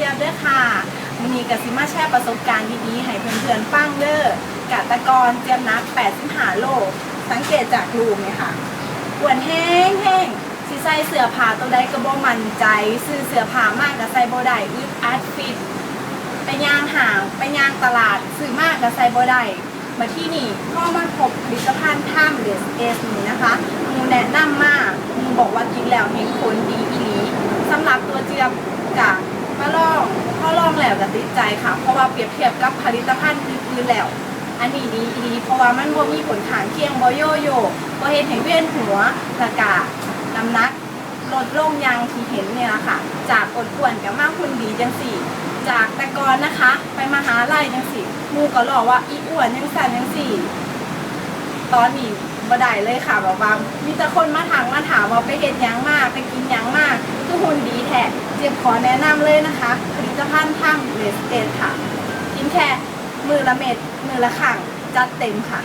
จียบด้วยค่ะวันนี้กับซิมาแชร์ประสบการณ์ดีๆให้เพื่อนๆฟังเด้อกะตะกอนเจียบนัก85โลสังเกตจากรูปเนี่ยค่ะอ้วนแห้งแห้งสิใส่เสื้อผ้าตัวใดก็บ่มั่นใจ ซื้อเสื้อผ้ามากก็ใส่บ่ได้อึดอัดฟิตไปย่างห่างไปย่างตลาดซื้อมากกับไซบ่ได้มาที่นี่ก็มาพบผลิตภัณฑ์ท่ามเดสเอสนี้นะคะมูแนะนำมากมูบอกว่ากินแล้วเห็นผลดีอีหลีสำหรับตัวเจียบกะมาลองพอลองแล้วก็ ติดใจค่ะ เพราะว่าเปรียบเทียบกับผลิตภัณฑ์อื่นๆแล้ว อันนี้ดีอีเพราะว่ามันบ่มีผลข้างเคียงบ่โยโย่บ่เฮ็ดให้เวียนหัวและกะน้ำหนักลดลงอยังที่เห็นเนี่ยค่ะ จากอดอ้วนกับมากคุณดีจังสี่ จากแต่ก่อนนะคะ ไปมหาลัยจังสี่มูก็หลอกว่าอีอ้วนยังสั่นยังสี่ ตอนนี้บ่ได้เลยค่ะแบบว่ามีแต่คนมาถามมาถามว่าไปเห็นยังมากไปกินยังมากคือหุ่นดีแท้ เจียบขอแนะนำเลยนะคะ ผลิตภัณฑ์ทั้งเลสเตนค่ะ กินแค่มือละเม็ดมือละขังจัดเต็มค่ะ